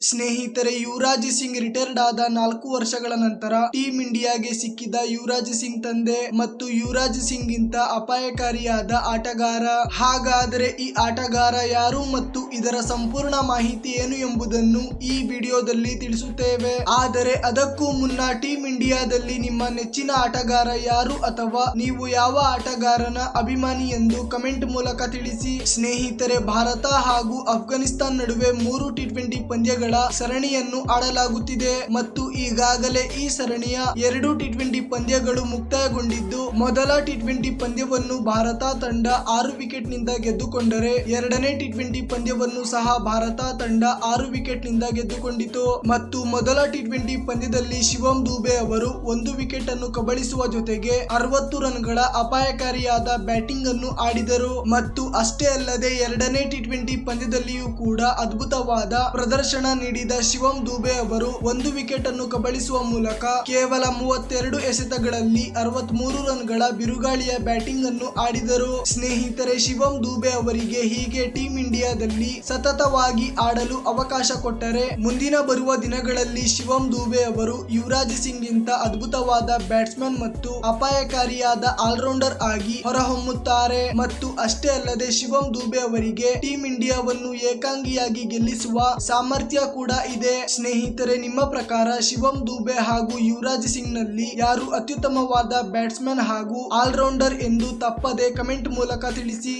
ಸ್ನೇಹಿತರೆ, ಯುವರಾಜ್ ಸಿಂಗ್ ರಿಟೈರ್ಡ್ ಆದ ನಾಲ್ಕು ವರ್ಷಗಳ ನಂತರ ಟೀಂ ಇಂಡಿಯಾಗೆ ಸಿಕ್ಕಿದ ಯುವರಾಜ್ ಸಿಂಗ್ ತಂದೆ ಮತ್ತು ಯುವರಾಜ್ ಸಿಂಗ್ ಗಿಂತ ಅಪಾಯಕಾರಿಯಾದ ಆಟಗಾರ. ಹಾಗಾದರೆ ಈ ಆಟಗಾರ ಯಾರು ಮತ್ತು ಇದರ ಸಂಪೂರ್ಣ ಮಾಹಿತಿ ಏನು ಎಂಬುದನ್ನು ಈ ವಿಡಿಯೋದಲ್ಲಿ ತಿಳಿಸುತ್ತೇವೆ. ಆದರೆ ಅದಕ್ಕೂ ಮುನ್ನ ಟೀಂ ಇಂಡಿಯಾದಲ್ಲಿ ನಿಮ್ಮ ನೆಚ್ಚಿನ ಆಟಗಾರ ಯಾರು ಅಥವಾ ನೀವು ಯಾವ ಆಟಗಾರನ ಅಭಿಮಾನಿ ಎಂದು ಕಮೆಂಟ್ ಮೂಲಕ ತಿಳಿಸಿ. ಸ್ನೇಹಿತರೆ, ಭಾರತ ಹಾಗೂ ಅಫ್ಘಾನಿಸ್ತಾನ್ ನಡುವೆ ಮೂರು ಟಿ ಟ್ವೆಂಟಿ ಪಂದ್ಯಗಳ ಸರಣಿಯನ್ನು ಆಡಲಾಗುತ್ತಿದೆ ಮತ್ತು ಈಗಾಗಲೇ ಈ ಸರಣಿಯ ಎರಡು ಟಿ ಟ್ವೆಂಟಿ ಪಂದ್ಯಗಳು ಮುಕ್ತಾಯಗೊಂಡಿದ್ದು, ಮೊದಲ ಟಿ ಟ್ವೆಂಟಿ ಪಂದ್ಯವನ್ನು ಭಾರತ ತಂಡ ಆರು ವಿಕೆಟ್ನಿಂದ ಗೆದ್ದುಕೊಂಡರೆ ಎರಡನೇ ಟಿ ಟ್ವೆಂಟಿ ಪಂದ್ಯವನ್ನು ಸಹ ಭಾರತ ತಂಡ ಆರು ವಿಕೆಟ್ನಿಂದ ಗೆದ್ದುಕೊಂಡಿತು. ಮತ್ತು ಮೊದಲ ಟಿ ಟ್ವೆಂಟಿ ಪಂದ್ಯದಲ್ಲಿ ಶಿವಂ ದುಬೆ ಅವರು ಒಂದು ವಿಕೆಟ್ ಅನ್ನು ಕಬಳಿಸುವ ಜೊತೆಗೆ ಅರವತ್ತು ರನ್ಗಳ ಅಪಾಯಕಾರಿಯಾದ ಬ್ಯಾಟಿಂಗ್ ಅನ್ನು ಆಡಿದರು. ಮತ್ತು ಅಷ್ಟೇ ಅಲ್ಲದೆ ಎರಡನೇ ಟಿ ಟ್ವೆಂಟಿ ಪಂದ್ಯದಲ್ಲಿಯೂ ಕೂಡ ಅದ್ಭುತವಾದ ಪ್ರದರ್ಶನ ನೀಡಿದ ಶಿವಂ ದುಬೆ ಅವರು ಒಂದು ವಿಕೆಟ್ ಅನ್ನು ಕಬಳಿಸುವ ಮೂಲಕ ಕೇವಲ ಮೂವತ್ತೆರಡು ಎಸೆತಗಳಲ್ಲಿ ಅರವತ್ಮೂರು ರನ್ಗಳ ಬಿರುಗಾಳಿಯ ಬ್ಯಾಟಿಂಗ್ ಅನ್ನು ಆಡಿದರು. ಸ್ನೇಹಿತರೆ, ಶಿವಂ ದುಬೆ ಅವರಿಗೆ ಹೀಗೆ ಟೀಂ ಇಂಡಿಯಾದಲ್ಲಿ ಸತತವಾಗಿ ಆಡಲು ಅವಕಾಶ ಕೊಟ್ಟರೆ ಮುಂದಿನ ಬರುವ ದಿನಗಳಲ್ಲಿ ಶಿವಂ ದುಬೆ ಅವರು ಯುವರಾಜ್ ಸಿಂಗ್ ಗಿಂತ ಅದ್ಭುತವಾದ ಬ್ಯಾಟ್ಸ್ಮನ್ ಮತ್ತು ಅಪಾಯಕಾರಿಯಾದ ಆಲ್ರೌಂಡರ್ ಆಗಿ ಹೊರಹೊಮ್ಮುತ್ತಾರೆ. ಮತ್ತು ಅಷ್ಟೇ ಅಲ್ಲದೆ ಶಿವಂ ದುಬೆ ಅವರಿಗೆ ಟೀಂ ಇಂಡಿಯಾವನ್ನು ಏಕಾಂಗಿಯಾಗಿ ಗೆಲ್ಲಿಸುವ ಸಾಮರ್ಥ್ಯ ಕೂಡ ಇದೆ. ಸ್ನೇಹಿತರೆ, ನಿಮ್ಮ ಪ್ರಕಾರ ಶಿವಂ ದುಬೆ ಹಾಗೂ ಯುವರಾಜ್ ಸಿಂಗ್ನಲ್ಲಿ ಯಾರು ಅತ್ಯುತ್ತಮವಾದ ಬ್ಯಾಟ್ಸ್ಮನ್ ಹಾಗೂ ಆಲ್ರೌಂಡರ್ ಎಂದು ತಪ್ಪದೆ ಕಮೆಂಟ್ ಮೂಲಕ ತಿಳಿಸಿ.